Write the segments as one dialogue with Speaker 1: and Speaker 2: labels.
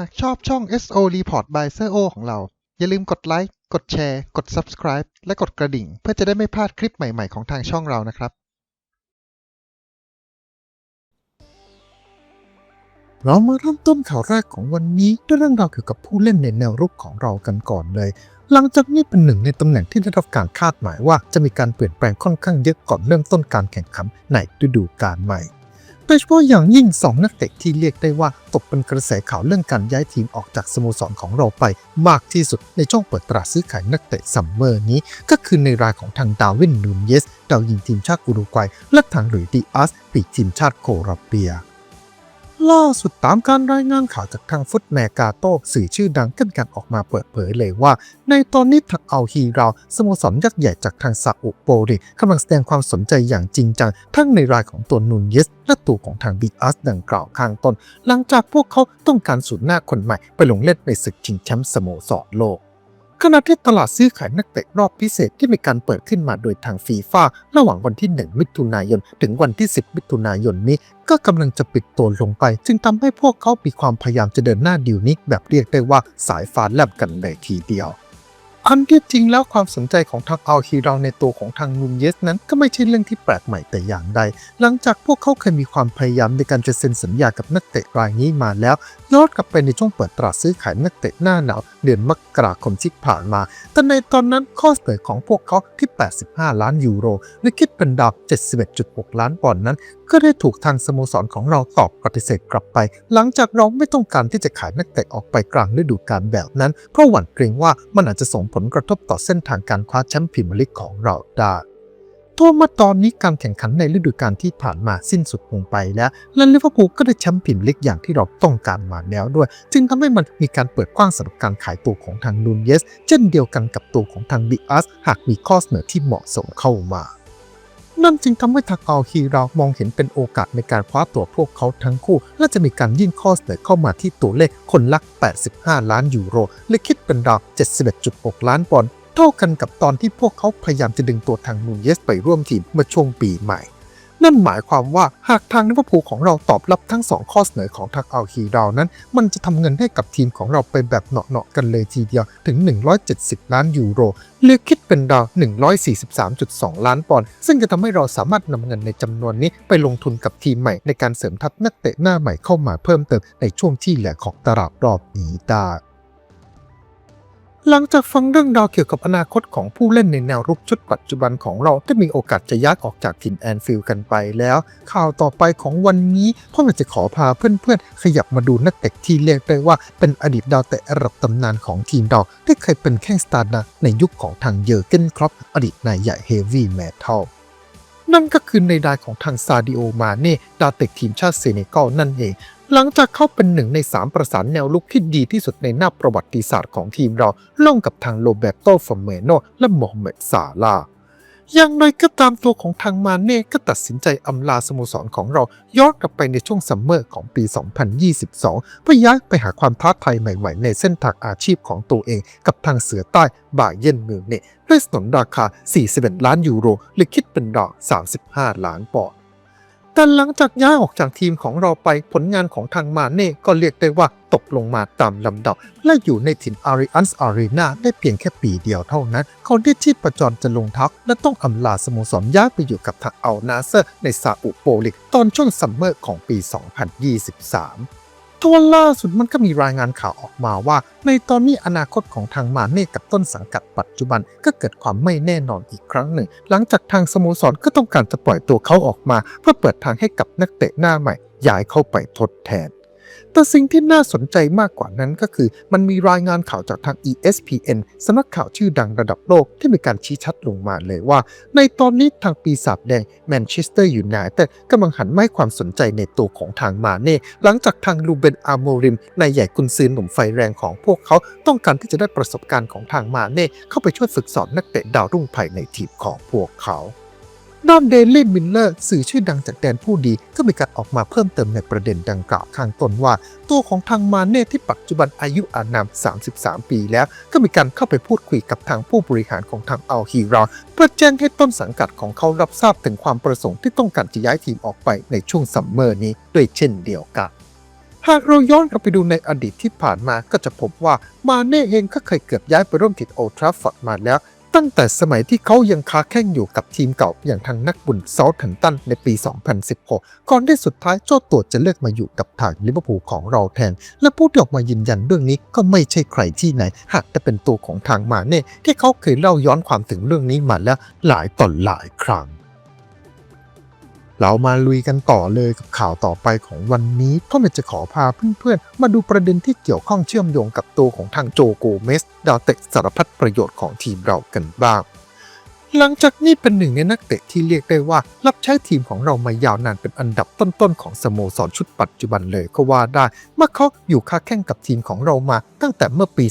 Speaker 1: หากชอบช่อง SO Report by s e o ของเรา อย่าลืมกดไลค์ กดแชร์ กด Subscribe และกดกระดิ่ง เพื่อจะได้ไม่พลาดคลิปใหม่ ๆ ของทางช่องเรานะครับ
Speaker 2: เรามาเริ่มต้นข่าวแรกของวันนี้ด้วยเรื่องราวเกี่ยวกับผู้เล่นในแนวรุกของเรากันก่อนเลย หลังจากนี้เป็นหนึ่งในตำแหน่งที่ได้รับการคาดหมายว่าจะมีการเปลี่ยนแปลงค่อนข้างเยอะก่อนเริ่มต้นการแข่งขันในฤดูกาลใหม่ โดยเฉพาะอย่างยิ่ง 2 นักเตะที่เรียกได้ว่าตกเป็นกระแสข่าวเรื่องการย้ายทีมออกจากสโมสรของเราไป มากที่สุดในช่วงเปิดตลาดซื้อขายนักเตะซัมเมอร์นี้ ก็คือในรายของทางดาวินนูนเยสดาวยิงทีมชาติอุรุกวัย และทางหลุยส์ดิอัสปีกทีมชาติโคลอมเบีย ล่าสุดตามการรายงานข่าวจากทางฟุตแมกาโต้สื่อชื่อดังก็มีการออกมาเปิดเผยเลยว่า ในตอนนี้ทางอัลฮีราสโมสรยักษ์ใหญ่จากทางซาอุโปริกำลังแสดงความสนใจอย่างจริงจัง ทั้งในรายของตัวนูนเยส และตัวของทางบิอัสดังกล่าวข้างต้น หลังจากพวกเขาต้องการสูนหน้าคนใหม่ไปลงเล่นในศึกชิงแชมป์สโมสรโลก ขณะที่ตลาดซื้อขายนักเตะรอบพิเศษที่มีการเปิดขึ้นมาโดยทางฟีฟ่าระหว่างวันที่ 1 มิถุนายน ถึงวันที่ 10 มิถุนายนนี้ ก็กำลังจะปิดตัวลงไป จึงทำให้พวกเขามีความพยายามจะเดินหน้าดิวนี้แบบเรียกได้ว่าสายฟ้าแลบกันเลยทีเดียว อันที่จริงแล้วความสนใจของทางอัลฮีราในตัวของทางนูนเยสนั้นก็ไม่ใช่เรื่องที่แปลกใหม่แต่อย่างใด หลังจากพวกเขาเคยมีความพยายามในการจะเซ็นสัญญากับนักเตะรายนี้มาแล้วย้อนกลับไปในช่วงเปิดตลาดซื้อขายนักเตะหน้าหนาวเดือนมกราคมที่ผ่านมา แต่ในตอนนั้นข้อเสนอของพวกเขาที่ 85 ล้านยูโรหรือคิดเป็นดาว 71.6 ล้านปอนด์นั้น ก็ได้ถูกทางสโมสรของเราตอบปฏิเสธกลับไป หลังจากเราไม่ต้องการที่จะขายนักเตะออกไปกลางฤดูกาลแบบนั้นเพราะหวั่นเกรงว่ามันอาจจะส่งผผลกระทบต่อเส้นทางการคว้าแชมป์พรีเมียร์ลีกของเราได้ทั่วมาตอนนี้การแข่งขันในฤดูกาลที่ผ่านมาสิ้นสุดลงไปแล้ว และลิเวอร์พูลก็ได้แชมป์พรีเมียร์ลีกอย่างที่เราต้องการมาแล้วด้วย จึงทำให้มันมีการเปิดกว้างสำหรับการขายตัวของทางนูนเยส เช่นเดียวกันกับตัวของทางบิอัสหากมีข้อเสนอที่เหมาะสมเข้ามา นั่นจึงทำให้ทางอัลฮีเรามองเห็นเป็นโอกาสในการคว้าตัวพวกเขาทั้งคู่ และจะมีการยื่นข้อเสนอเข้ามาที่ตัวเลขคนละ 85 ล้านยูโร และคิดเป็นราว 71.6 ล้านปอนด์เท่ากันกับตอนที่พวกเขาพยายามจะดึงตัวทางนูเยสไปร่วมทีมเมื่อช่วงปีใหม่ นั่นหมายความว่าหากทางลิเวอร์พูลของเราตอบรับทั้ง 2 ข้อเสนอของทางอัลฮีเรานั้น มันจะทำเงินให้กับทีมของเราไปแบบเหนาะๆกันเลยทีเดียวถึง 170 ล้านยูโรหรือคิดเป็นดาว 143.2 ล้านปอนด์ซึ่งจะทำให้เราสามารถนำเงินในจำนวนนี้ไปลงทุนกับทีมใหม่ในการเสริมทัพนักเตะหน้าใหม่เข้ามาเพิ่มเติมในช่วงที่เหลือของตลาดรอบนี้ได้ หลังจากฟังเรื่องราวเกี่ยวกับอนาคตของผู้เล่นในแนวรุกชุดปัจจุบันของเราที่มีโอกาสจะย้ายออกจากถิ่นแอนฟิลด์กันไปแล้ว ข่าวต่อไปของวันนี้พ่ออาจะขอพาเพื่อนๆ ขยับมาดูนักเตะที่เรียกได้ว่าเป็นอดีตดาวเตะระดับตำนานของทีมเราที่เคยเป็นแข้งสตาร์นะในยุคของทางเยอร์เกนครอปอดีตนายใหญ่เฮฟวี่แมทัลนั่นก็คือในดายของทางซาดิโอมาเน่ดาวเตะทีมชาติเซเนกัลนั่นเอง หลังจากเข้าเป็นหนึ่งใน 3 ประสานแนวลุกที่ดีที่สุดในหน้าประวัติศาสตร์ของทีมเราล่องกับทางโรเบโตฟอร์เมโนและโมฮัมเมดซาลาอย่างไรก็ตามตัวของทางมาเน่ก็ตัดสินใจอำลาสโมสรของเราย้อนกลับไปในช่วงซัมเมอร์ของปี 2022 เพื่อย้ายไปหาความท้าทายใหม่ๆ ในเส้นทางอาชีพของตัวเองกับทางเสือใต้บาเยนมิวเน่ด้วยสนนราคา 41 ล้านยูโร หรือคิดเป็นดอก 35 ล้านปอนด์ แต่หลังจากย้ายออกจากทีมของเราไปผลงานของทางมาเน่ก็เรียกได้ว่าตกลงมาตามลำดับ และอยู่ในถิ่นอาริอันส์อารีนาได้เพียงแค่ปีเดียวเท่านั้น เขาได้ที่ประจรจะลงทัก และต้องอำลาสโมสรย้ายไปอยู่กับทางอัลนาเซอร์ในซาอุโปลิก ตอนช่วงซัมเมอร์ของปี 2023 ทว่าล่าสุดมันก็มีรายงานข่าวออกมาว่า ในตอนนี้อนาคตของทางมาเน่กับต้นสังกัดปัจจุบันก็เกิดความไม่แน่นอนอีกครั้งหนึ่ง หลังจากทางสโมสรก็ต้องการจะปล่อยตัวเขาออกมา เพื่อเปิดทางให้กับนักเตะหน้าใหม่ย้ายเข้าไปทดแทน แต่สิ่งที่น่าสนใจมากกว่านั้นก็คือ มันมีรายงานข่าวจากทาง ESPN สำนักข่าวชื่อดังระดับโลกที่มีการชี้ชัดลงมาเลยว่า ในตอนนี้ทางปีศาจแดงแมนเชสเตอร์อยู่ไนเต็ดกำลังหันไมาให้ความสนใจในตัวของทางมาเน่หลังจากทางลูเบนอาโมริมนายใหญ่กุนซือหนุ่มไฟแรงของพวกเขาต้องการที่จะได้ประสบการณ์ของทางมาเน่เข้าไปช่วยฝึกสอนนักเตะดาวรุ่งภายในทีมของพวกเขา ด้านเดลี่มิลเลอร์สื่อชื่อดังจากแดนผู้ดีก็มีการออกมาเพิ่มเติมในประเด็นดังกล่าวข้างต้นว่า ตัวของทางมาเน่ที่ปัจจุบันอายุอานาม 33 ปีแล้ว ก็มีการเข้าไปพูดคุยกับทางผู้บริหารของทางอัลฮีราเพื่อแจ้งให้ต้นสังกัดของเขารับทราบถึงความประสงค์ที่ต้องการจะย้ายทีมออกไปในช่วงซัมเมอร์นี้ด้วยเช่นเดียวกันหากเราย้อนกลับไปดูในอดีตที่ผ่านมาก็จะพบว่ามาเน่เองก็เคยเกือบย้ายไปร่วมทีมโอทราฟฟอร์ดมาแล้ว ตั้งแต่สมัยที่เขายังค้าแข่งอยู่กับทีมเก่าอย่างทางนักบุญเซาท์แฮมตันในปี 2016 ก่อนที่สุดท้ายเจ้าตัวจะเลือกมาอยู่กับทางลิเวอร์พูลของเราแทน และผู้ที่ออกมายืนยันเรื่องนี้ก็ไม่ใช่ใครที่ไหน หากจะเป็นตัวของทางมาเน่ที่เขาเคยเล่าย้อนความถึงเรื่องนี้มาแล้วหลายต่อหลายครั้ง เรามาลุยกันต่อเลยกับข่าวต่อไปของวันนี้เพราะมันจะขอพาเพื่อนๆ มาดูประเด็นที่เกี่ยวข้องเชื่อมโยงกับตัวของทางโจโกเมส ดาวเตะสารพัดประโยชน์ของทีมเรากันบ้าง หลังจากนี้เป็นหนึ่งในนักเตะที่เรียกได้ว่า รับใช้ทีมของเรามายาวนานเป็นอันดับต้นๆ ของสโมสรชุดปัจจุบันเลยก็ว่าได้เมื่อเขาอยู่ค้าแข่งกับทีมของเรามาตั้งแต่เมื่อปี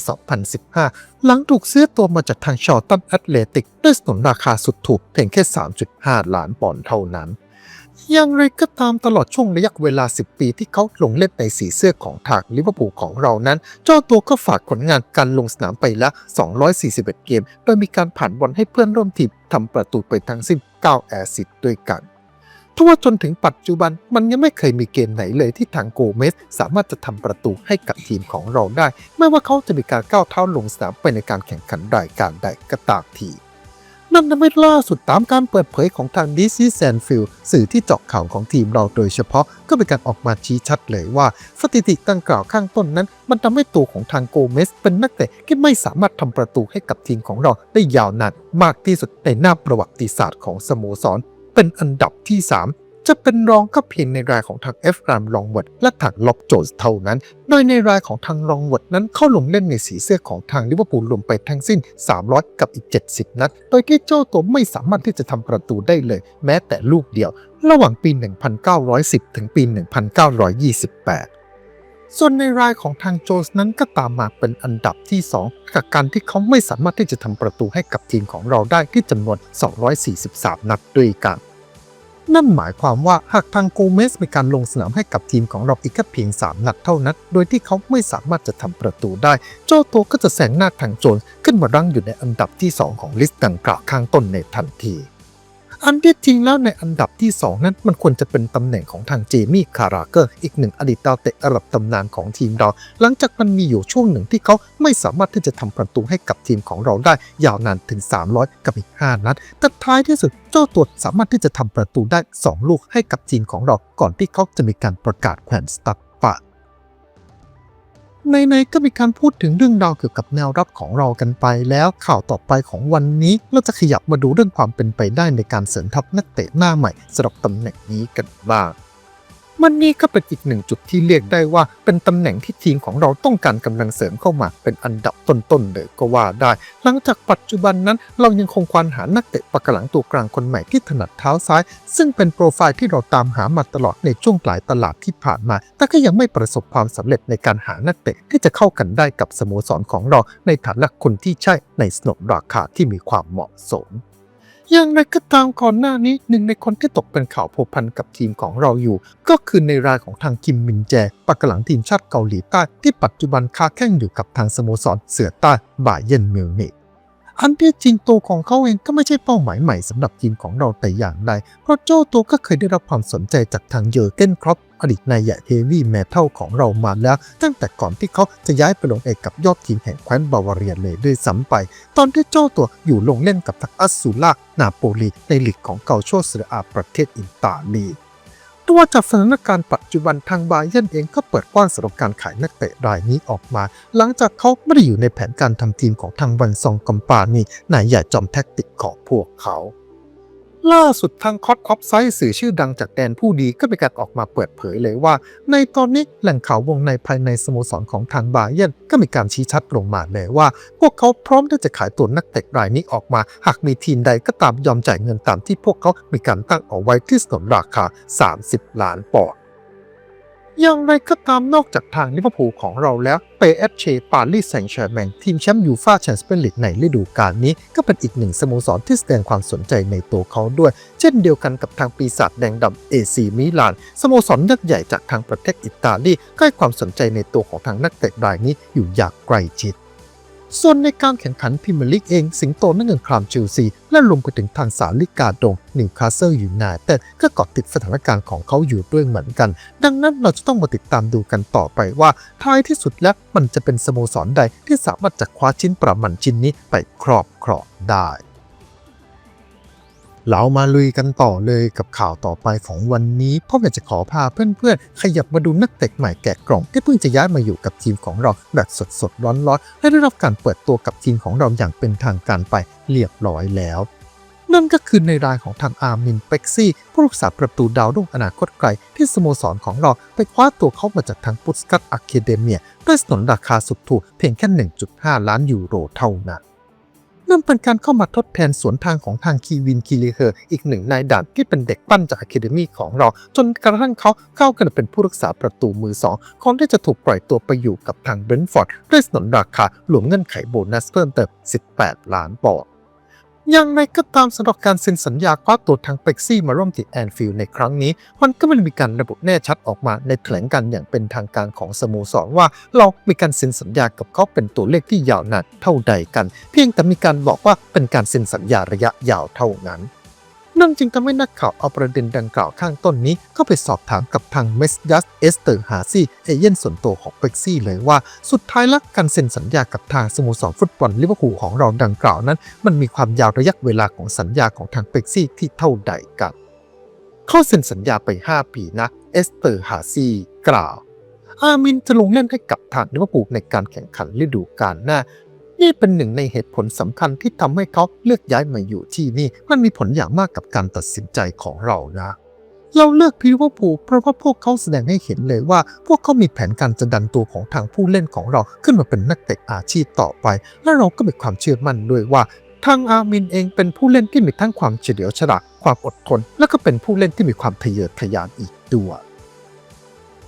Speaker 2: 2015 หลังถูกซื้อตัวมาจากทางชอตันแอตเลติกด้วยสนนราคาสุดถูกเพียงแค่ 3.5 ล้านปอนด์เท่านั้น อย่างไรก็ตามตลอดช่วงระยะเวลา 10 ปีที่เขาลงเล่นในสีเสื้อของทางลิเวอร์พูลของเรานั้น เจ้าตัวก็ฝากผลงานการลงสนามไปละ 241 เกม โดยมีการผ่านบอลให้เพื่อนร่วมทีมทำประตูไปทั้งสิ้น 9 แอสซิสต์ด้วยกันทว่าจนถึงปัจจุบันมันยังไม่เคยมีเกมไหนเลยที่ทางโกเมสสามารถจะทำประตูให้กับทีมของเราได้ ไม่ว่าเขาจะมีการก้าวเท้าลงสนามไปในการแข่งขันรายการใดก็ตามที นั่นทำให้ล่าสุดตามการเปิดเผยของทางดีซีแซนฟิลสื่อที่เจาะข่าวของทีมเราโดยเฉพาะก็เป็นการออกมาชี้ชัดเลยว่า สถิติดังกล่าวข้างต้นนั้น มันทำให้ตัวของทางโกเมสเป็นนักเตะที่ไม่สามารถทำประตูให้กับทีมของเราได้ยาวนานมากที่สุดในหน้าประวัติศาสตร์ของสโมสร เป็นอันดับที่ 3 จะเป็นรองก็เพียงในรายของทางเอฟรามลองเวิร์ดและทางล็อบโจนส์เท่านั้น โดยในรายของทางรองเวิร์ดนั้นเข้าลงเล่นในสีเสื้อของทางลิเวอร์พูลรวมไปทั้งสิ้น 300 กับอีก 70 นัด โดยที่เจ้าตัวไม่สามารถที่จะทำประตูได้เลย แม้แต่ลูกเดียว ระหว่างปี 1910 ถึงปี 1928ส่วนในรายของทางโจส์นั้นก็ตามมาเป็นอันดับที่ 2 กับการที่เขาไม่สามารถที่จะทำประตูให้กับทีมของเราได้ที่จำนวน 243 นัดด้วยกัน นั่นหมายความว่าหากทางโกเมสมีการลงสนามให้กับทีมของเราอีกแค่เพียง 3 นัดเท่านั้น โดยที่เขาไม่สามารถจะทำประตูได้ เจ้าตัวก็จะแซงหน้าทางโจนขึ้นมารั้งอยู่ในอันดับที่ 2 ของลิสต์ดังกล่าวข้างต้นในทันที อันที่จริงแล้วในอันดับที่ 2 นั้นมันควรจะเป็นตำแหน่งของทางเจมี่คาราเกอร์อีกหนึ่งอดีตดาวเตะระดับตำนานของทีมเรา หลังจากมันมีอยู่ช่วงหนึ่งที่เขาไม่สามารถที่จะทำประตูให้กับทีมของเราได้ยาวนานถึง 300 กับอีก 5 นัด แต่ท้ายที่สุดเจ้าตัวสามารถที่จะทำประตูได้ 2 ลูกให้กับทีมของเรา ก่อนที่เขาจะมีการประกาศแขวนสตั๊ดปะ ในๆก็มีการพูดถึงเรื่องราวเกี่ยวกับแนวรับของเรากันไปแล้วข่าวต่อไปของวันนี้เราจะขยับมาดูเรื่องความเป็นไปได้ในการเสริมทัพนักเตะหน้าใหม่สำหรับตำแหน่งนี้กันบ้าง มันนี่ก็เป็นอีกหนึ่งจุดที่เรียกได้ว่าเป็นตำแหน่งที่ทีมของเราต้องการกำลังเสริมเข้ามาเป็นอันดับต้นๆเลยก็ว่าได้ หลังจากปัจจุบันนั้นเรายังคงควานหานักเตะปากหลังตัวกลางคนใหม่ที่ถนัดเท้าซ้าย ซึ่งเป็นโปรไฟล์ที่เราตามหามาตลอดในช่วงปลายตลาดที่ผ่านมา แต่ก็ยังไม่ประสบความสำเร็จในการหานักเตะที่จะเข้ากันได้กับสโมสรของเราในฐานะคนที่ใช่ในสนมราคาที่มีความเหมาะสม อย่างไรก็ตามก่อนหน้านี้หนึ่งในคนที่ตกเป็นข่าวผัวพันกับทีมของเราอยู่ ก็คือในรายของทางคิมมินแจปักหลังทีมชาติเกาหลีใต้ที่ปัจจุบันค้าแข่งอยู่กับทางสโมสรเสือใต้บาเยนมิวนิกอันที่จริงตัวของเขาเองก็ไม่ใช่เป้าหมายใหม่สำหรับทีมของเราแต่อย่างใดเพราะโจ้ตัวก็เคยได้รับความสนใจจากทางเยอร์เกนครอป อดีตนายใหญ่เฮวี่เมทัลของเรามาแล้ว ตั้งแต่ก่อนที่เขาจะย้ายไปลงเอกกับยอดทีมแห่งแคว้นบาวาเรียเลยด้วยซ้ำไป ตอนที่เจ้าตัวอยู่ลงเล่นกับทักอัสซูล่านาโปลีในลีกของเกาโชเซเรอาประเทศอิตาลีตัวจากสถานการณ์ปัจจุบันทางบาเยนเองก็เปิดกว้างสำหรับการขายนักเตะรายนี้ออกมา หลังจากเขาไม่ได้อยู่ในแผนการทำทีมของทางวันซองกัมปานีนายใหญ่จอมแท็กติกของพวกเขา ล่าสุดทางคอตคอปไซต์สื่อชื่อดังจากแดนผู้ดีก็มีการออกมาเปิดเผยเลยว่า ในตอนนี้แหล่งข่าววงในภายในสโมสรของทางบาเยนก็มีการชี้ชัดลงมาเลยว่า พวกเขาพร้อมที่จะขายตัวนักเตะรายนี้ออกมา หากมีทีมใดก็ตามยอมจ่ายเงินตามที่พวกเขามีการตั้งเอาไว้ที่สนนราคา 30 ล้านปอนด์ อย่างไรก็ตามนอกจากทางลิเวอร์พูลของเราแล้วเปเอฟเชปารีสแซงต์แชร์แมงทีมแชมป์ยูฟ่าแชมเปี้ยนลีกในฤดูกาลนี้ ก็เป็นอีกหนึ่งสโมสรที่แสดงความสนใจในตัวเขาด้วย เช่นเดียวกันกับทางปีศาจแดงดำเอซีมิลานสโมสรยักษ์ใหญ่จากทางประเทศอิตาลีก็ให้ความสนใจในตัวของทางนักเตะรายนี้อยู่อย่างใกล้ชิด ส่วนในการแข่งขันพิมลิกเองสิงโตนั่งเงินครามเชลซี และรวมไปถึงทางสาลิกาดงนิวคาสเซิลยูไนเต็ดก็เกาะติดสถานการณ์ของเขาอยู่ด้วยเหมือนกัน ดังนั้นเราจะต้องมาติดตามดูกันต่อไปว่า ท้ายที่สุดแล้วมันจะเป็นสโมสรใดที่สามารถจะคว้าชิ้นประมันชิ้นนี้ไปครอบครองได้ เรามาลุยกันต่อเลยกับข่าวต่อไปของวันนี้เพราะอยากจะขอพาเพื่อนๆ ขยับมาดูนักเตะใหม่แกะกล่อง ที่เพิ่งจะย้ายมาอยู่กับทีมของเราแบบสดๆร้อนๆและได้รับการเปิดตัวกับทีมของเราอย่างเป็นทางการไปเรียบร้อยแล้วนั่นก็คือในรายของทางอาร์มินเป็กซี่ ผู้รักษาประตูดาวรุ่งอนาคตไกล ที่สโมสรของเราไปคว้าตัวเขามาจากทางปุสกัตอะเคเดเมียด้วยสนนราคาสุดถูกเพียงแค่ 1.5 ล้านยูโรเท่านั้น นั่นเป็นการเข้ามาทดแทนสวนทางของทางคีวินคีรีเฮอร์อีกหนึ่งนายด่านที่เป็นเด็กปั้นจากอะคาเดมีของเรา จนกระทั่งเขาเข้ากันเป็นผู้รักษาประตูมือสองก่อนที่จะถูกปล่อยตัวไปอยู่กับทางเบรนฟอร์ดด้วยสนนราคาหลวมเงื่อนไขโบนัสเพิ่มเติม 18 ล้านปอนด์ อย่างไรก็ตามสำหรับการเซ็นสัญญาคว้าตัวทางเป็กซี่มาร่วมติดแอนฟิลด์ในครั้งนี้ มันก็ไม่ได้มีการระบุแน่ชัดออกมาในแถลงการอย่างเป็นทางการของสโมสรว่า เรามีการเซ็นสัญญากับเขาเป็นตัวเลขที่ยาวนานเท่าใดกัน เพียงแต่มีการบอกว่าเป็นการเซ็นสัญญาระยะยาวเท่านั้น นั่นจึงทำให้นักข่าวเอาประเด็นดังกล่าวข้างต้นนี้ เข้าไปสอบถามกับทางเมสยัสเอสเตอร์ฮาซีเอเย่นส่วนตัวของเป็กซี่เลยว่า สุดท้ายแล้วการเซ็นสัญญากับทางสโมสรฟุตบอลลิเวอร์พูลของเราดังกล่าวนั้น มันมีความยาวระยะเวลาของสัญญาของทางเป็กซี่ที่เท่าใดกันเขาเซ็นสัญญาไป 5 ปีนะเอสเตอร์ฮาซีกล่าวอามินจะลงเล่นให้กับทางลิเวอร์พูลในการแข่งขันฤดูกาลหน้า นี่เป็นหนึ่งในเหตุผลสำคัญที่ทำให้เขาเลือกย้ายมาอยู่ที่นี่ มันมีผลอย่างมากกับการตัดสินใจของเรานะ เราเลือกลิวอร์พูลเพราะว่าพวกเขาแสดงให้เห็นเลยว่า พวกเขามีแผนการจะดันตัวของทางผู้เล่นของเราขึ้นมาเป็นนักเตะอาชีพต่อไป และเราก็มีความเชื่อมั่นด้วยว่าทางอามินเองเป็นผู้เล่นที่มีทั้งความเฉลียวฉลาดความอดทน และก็เป็นผู้เล่นที่มีความทะเยอทะยานอีกด้วย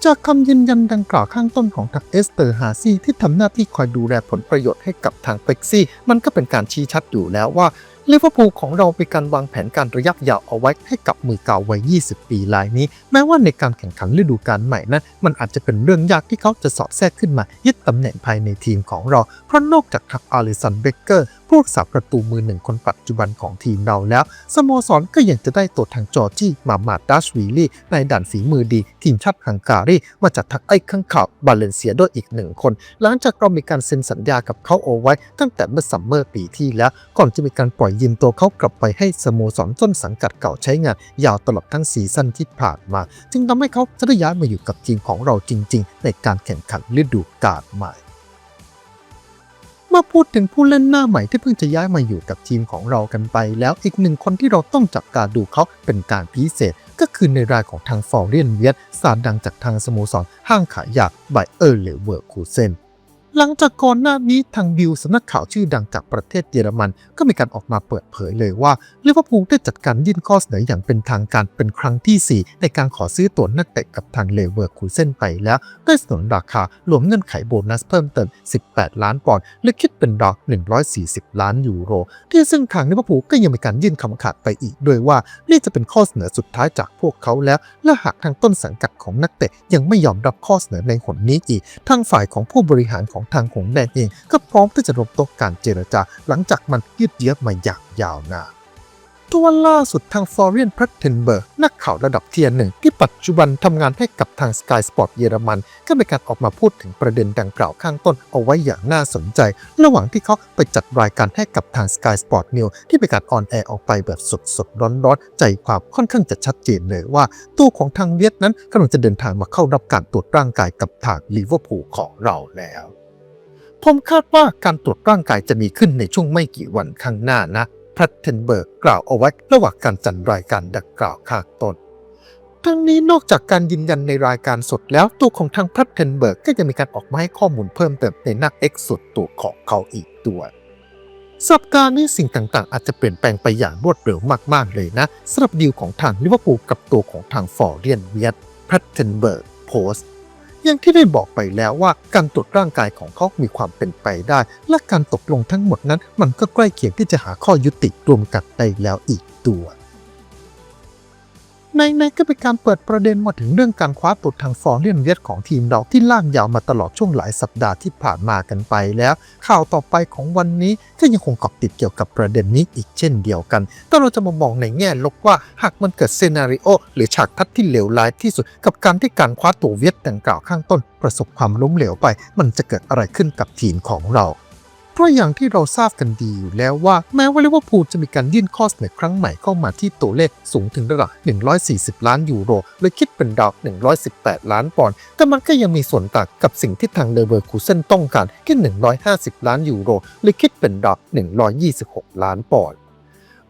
Speaker 2: จากคำยืนยันดังกล่าวข้างต้นของทางเอสเตอร์ฮาซีที่ทำหน้าที่คอยดูแลผลประโยชน์ให้กับทางเป็กซี่ มันก็เป็นการชี้ชัดอยู่แล้วว่าลิเวอร์พูลของเรามีการวางแผนการระยะยาวเอาไว้ให้กับมือเก่าวัย 20 ปีรายนี้ แม้ว่าในการแข่งขันฤดูกาลใหม่นั้น มันอาจจะเป็นเรื่องยากที่เขาจะสอดแทรกขึ้นมายึดตำแหน่งภายในทีมของเรา เพราะนอกจากทางอาริสันเบเกอร์ ผู้รักษาประตูมือหนึ่งคนปัจจุบันของทีมเราแล้ว สโมสรก็ยังจะได้ตัวทางจอร์จี้มามาดัชวีลี่ในด่านฝีมือดี ทีมชาติฮังการีมาจากทางไอ้ข้างข่าวบาเลนเซียด้วยอีกหนึ่งคน หลังจากเรามีการเซ็นสัญญากับเขาเอาไว้ ตั้งแต่เมื่อซัมเมอร์ปีที่แล้ว ก่อนจะมีการปล่อยยืมตัวเขากลับไปให้สโมสรต้นสังกัดเก่าใช้งาน ยาวตลอดทั้งซีซั่นที่ผ่านมา จึงทำให้เขาจะได้ย้ายมาอยู่กับทีมของเราจริง ๆ ในการแข่งขันฤดูกาลใหม่ มาพูดถึงผู้เล่นหน้าใหม่ที่เพิ่งจะย้ายมาอยู่กับทีมของเรากันไป แล้วอีกหนึ่งคนที่เราต้องจับตาดูเขาเป็นการพิเศษ ก็คือในรายของทางฟอร์เรียนเวียตสารดังจากทางสโมสรห้างขายยาไบเออร์เลเวอร์คูเซน หลังจากก่อนหน้านี้ทางบิลสำนักข่าวชื่อดังจากประเทศเยอรมัน ก็มีการออกมาเปิดเผยเลยว่าลิเวอร์พูลได้จัดการยื่นข้อเสนออย่างเป็นทางการเป็นครั้งที่ 4 ในการขอซื้อตัวนักเตะกับทางเลเวอร์คูเซนไปแล้วด้วยสนนราคารวมเงื่อนไขโบนัสเพิ่มเติม 18 ล้านปอนด์หรือคิดเป็นดอก 140 ล้านยูโร ที่ซึ่งทางลิเวอร์พูลก็ยังมีการยื่นคำขาดไปอีกด้วยว่านี่จะเป็นข้อเสนอสุดท้ายจากพวกเขาแล้ว และหากทางต้นสังกัดของนักเตะยังไม่ยอมรับข้อเสนอในหนนี้อีกทางฝ่ายของผู้บริหารของทางหงแดงเองก็พร้อมที่จะรวมโต๊ะการเจรจา หลังจากมันยืดเยื้อมาอย่างยาวนานตัวล่าสุดทางฟอร์เรียนพรัตเทนเบิร์กนักข่าวระดับเทียร์หนึ่งที่ปัจจุบันทำงานให้กับทาง Sky Sport เยอรมันก็มีการออกมาพูดถึงประเด็นดังกล่าวข้างต้นเอาไว้อย่างน่าสนใจ ระหว่างที่เขาไปจัดรายการให้กับทาง Sky Sport News ที่เป็นการออนแอร์ออกไปแบบสดๆร้อนๆ ใจความค่อนข้างจะชัดเจนเลยว่า ตัวของทางเวียดนั้นกำลังจะเดินทางมาเข้ารับการตรวจร่างกายกับทางลิเวอร์พูลของเราแล้ว ผมคาดว่าการตรวจร่างกายจะมีขึ้นในช่วงไม่กี่วันข้างหน้านะพรัตเทนเบิร์กกล่าวเอาไว้ระหว่างการจัดรายการดังกล่าวข้างต้นทั้งนี้นอกจากการยืนยันในรายการสดแล้วตัวของทางพรัตเทนเบิร์กก็ยังมีการออกมาให้ข้อมูลเพิ่มเติมในหน้า X สุดตัวของเขาอีกด้วยสัปดาห์นี้สิ่งต่างๆ อาจจะเปลี่ยนแปลงไปอย่างรวดเร็วมากๆเลยนะสำหรับดีลของทางลิเวอร์พูลกับตัวของทางฟอร์เรียนเวียตพรัตเทนเบิร์กโพสต์ อย่างที่ได้บอกไปแล้วว่าการตรวจร่างกายของเขามีความเป็นไปได้ และการตกลงทั้งหมดนั้น มันก็ใกล้เคียงที่จะหาข้อยุติรวมกันได้แล้วอีกตัว ในๆก็เป็นการเปิดประเด็นมาถึงเรื่องการคว้าตัวทางฟอร์เรียนเวสของทีมเราที่ล่ากยาวมาตลอดช่วงหลายสัปดาห์ที่ผ่านมากันไปแล้ว ข่าวต่อไปของวันนี้ก็ยังคงเกาะติดเกี่ยวกับประเด็นนี้อีกเช่นเดียวกัน แต่เราจะมามองในแง่ลบว่าหากมันเกิดเซนาริโอหรือฉากทัศน์ที่เลวร้ายที่สุด กับการที่การคว้าตัวเวียดดังกล่าวข้างต้น ประสบความล้มเหลวไป มันจะเกิดอะไรขึ้นกับทีมของเรา เพราะอย่างที่เราทราบกันดีอยู่แล้วว่าแม้ว่าลิเวอร์พูลจะมีการยื่นข้อเสนอครั้งใหม่เข้ามาที่ตัวเลขสูงถึงระดับ 140 ล้านยูโรหรือคิดเป็นดาว 118 ล้านปอนด์แต่มันก็ยังมีส่วนต่างกับสิ่งที่ทางเลเวอร์คูเซนต้องการแค่150 ล้านยูโรหรือคิดเป็นดาว 126 ล้านปอนด์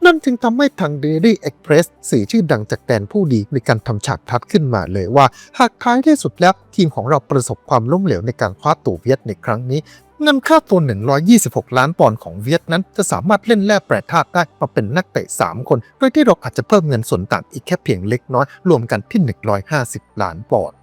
Speaker 2: นั่นจึงทำให้ทาง Daily Express สื่อชื่อดังจากแดนผู้ดีมีการทำฉากทัดขึ้นมาเลยว่า หากท้ายที่สุดแล้วทีมของเราประสบความล้มเหลวในการคว้าตัวเวียดในครั้งนี้ เงินค่าตัว 126 ล้านปอนด์ของเวียดนั้นจะสามารถเล่นแล่แปรธาตุได้มาเป็นนักเตะ 3 คน โดยที่เราอาจจะเพิ่มเงินส่วนต่างอีกแค่เพียงเล็กน้อย รวมกันที่ 150 ล้านปอนด์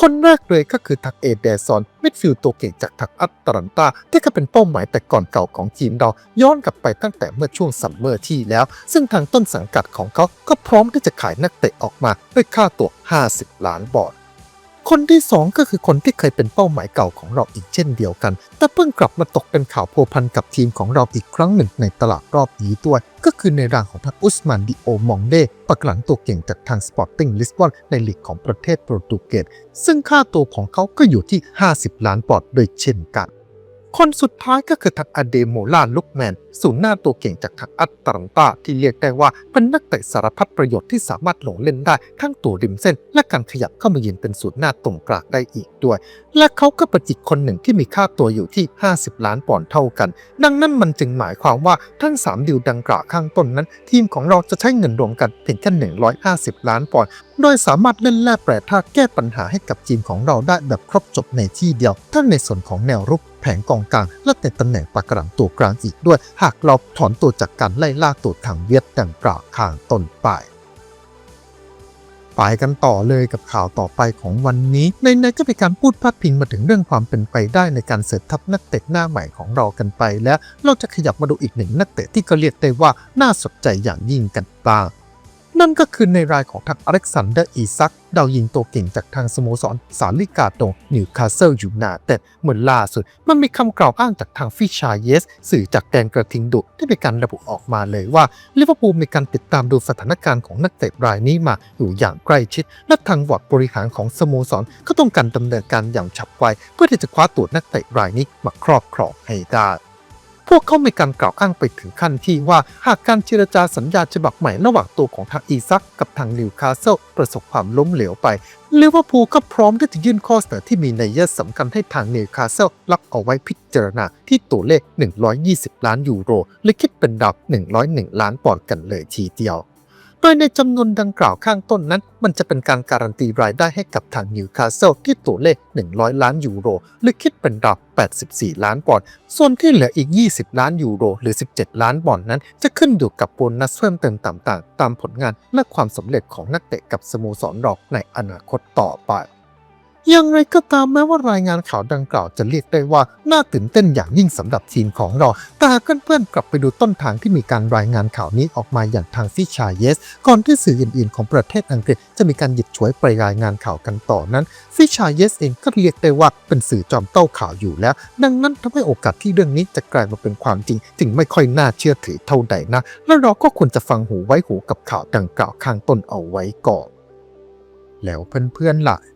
Speaker 2: คนแรกเลยก็คือทักเอเดซอน มิดฟิลด์ตัวเก่งจากทักอัตแลนตา ที่ก็เป็นเป้าหมายแต่ก่อนเก่าของทีมเรา ย้อนกลับไปตั้งแต่เมื่อช่วงซัมเมอร์ที่แล้ว ซึ่งทางต้นสังกัดของเขาก็พร้อมที่จะขายนักเตะออกมาด้วยค่าตัว 50 ล้านปอนด์ คนที่ 2 ก็คือคนที่เคยเป็นเป้าหมายเก่าของเราอีกเช่นเดียวกัน แต่เพิ่งกลับมาตกเป็นข่าวพัวพันกับทีมของเราอีกครั้งหนึ่งในตลาดรอบนี้ด้วย ก็คือในร่างของทางอุสมานดิโอมองเดปักหลังตัวเก่งจากทางสปอร์ติ้งลิสบอนในลีกของประเทศโปรตุเกสซึ่งค่าตัวของเขาก็อยู่ที่ 50 ล้านปอนด์โดยเช่นกัน คนสุดท้ายก็คือทางอเดโมลาลุกแมนศูนย์หน้าตัวเก่งจากทางอัตแลนตาที่เรียกได้ว่าเป็นนักเตะสารพัดประโยชน์ที่สามารถลงเล่นได้ทั้งตัวริมเส้น และการขยับเข้ามายืนเป็นศูนย์หน้าตรงกลางได้อีกด้วย และเขาก็เป็นอีกคนหนึ่งที่มีค่าตัวอยู่ที่ 50 ล้านปอนด์เท่ากัน ดังนั้นมันจึงหมายความว่าทั้ง 3 ดิวดังกล่าวข้างต้นนั้น ทีมของเราจะใช้เงินรวมกันเพียงแค่150 ล้านปอนด์โดยสามารถเล่นแล่แปรธาตุแก้ปัญหาให้กับทีมของเราได้แบบครบจบในที่เดียวทั้งในส่วนของแนวรุก แผงกองกลางและในตำแหน่งปากกลังตัวกลางอีกด้วย หากเราถอนตัวจากการไล่ล่าตัวทางเวียดดังกล่าวข้างต้นไปไปกันต่อเลยกับข่าวต่อไปของวันนี้ ในในก็เป็นการพูดพาดพิงมาถึงเรื่องความเป็นไปได้ในการเสริมทัพนักเตะหน้าใหม่ของเรากันไป แล้วเราจะขยับมาดูอีกหนึ่งนักเตะที่ก็เรียกได้ว่าน่าสนใจอย่างยิ่งกันบ้าง นั่นก็คือในรายของทางอเล็กซานเดอร์อีซักดาวยิงตัวเก่งจากทางสโมสรสาลิกาโตนิวคาสเซิลยูไนเต็ดเมื่อล่าสุด มันมีคำกล่าวอ้างจากทางฟิชาเยส สื่อจากแดนกระทิงดุที่มีการระบุออกมาเลยว่าลิเวอร์พูลมีการติดตามดูสถานการณ์ของนักเตะรายนี้มาอยู่อย่างใกล้ชิด และทางวอร์ดบริหารของสโมสรก็ต้องการดำเนินการอย่างฉับไว เพื่อที่จะคว้าตัวนักเตะรายนี้มาครอบครองให้ได้ วกเขามีการกล่าวอ้างไปถึงขั้นที่ว่าหากการเจรจาสัญญาฉบับใหม่ระหว่างตัวของทางอีซักกับทางนิวคาสเซิลประสบความล้มเหลวไปลิเวอร์พูลก็พร้อมที่จะยื่นข้อเสนอที่มีนัยสำคัญให้ทางนิวคาสเซิลรับเอาไว้พิจารณาที่ตัวเลข 120 ล้านยูโร หรือคิดเป็นดับ 101 ล้านปอนด์กันเลยทีเดียว โดยในจำนวนดังกล่าวข้างต้นนั้น มันจะเป็นการการันตีรายได้ให้กับทางนิวคาสเซิลที่ตัวเลข 100 ล้านยูโร หรือคิดเป็นดาว84 ล้านปอนด์ ส่วนที่เหลืออีก 20 ล้านยูโร หรือ 17 ล้านปอนด์นั้น จะขึ้นอยู่กับโบนัสเพิ่มเติมต่างๆ ตามผลงานและความสำเร็จของนักเตะกับสโมสรดอกในอนาคตต่อไป ย่างไรก็ตามแม้ว่ารายงานข่าวดังกล่าวจะเรียกได้ว่า น่าตื่นเต้นอย่างยิ่งสำหรับทีมของเรา แต่หากเพื่อนๆกลับไปดูต้นทางที่มีการรายงานข่าวนี้ออกมาอย่างทางฟิชาเยส ก่อนที่สื่ออื่นๆของประเทศอังกฤษจะมีการหยิบฉวยไปรายงานข่าวกันต่อนั้น ฟิชาเยสเองก็เรียกได้ว่าเป็นสื่อจอมเต้าข่าวอยู่แล้ว ดังนั้นทำให้โอกาสที่เรื่องนี้จะกลายมาเป็นความจริง จึงไม่ค่อยน่าเชื่อถือเท่าใดนะ และเราก็ควรจะฟังหูไว้หูกับข่าวดังกล่าวข้างต้นเอาไว้ก่อนแล้วเพื่อนๆล่ะ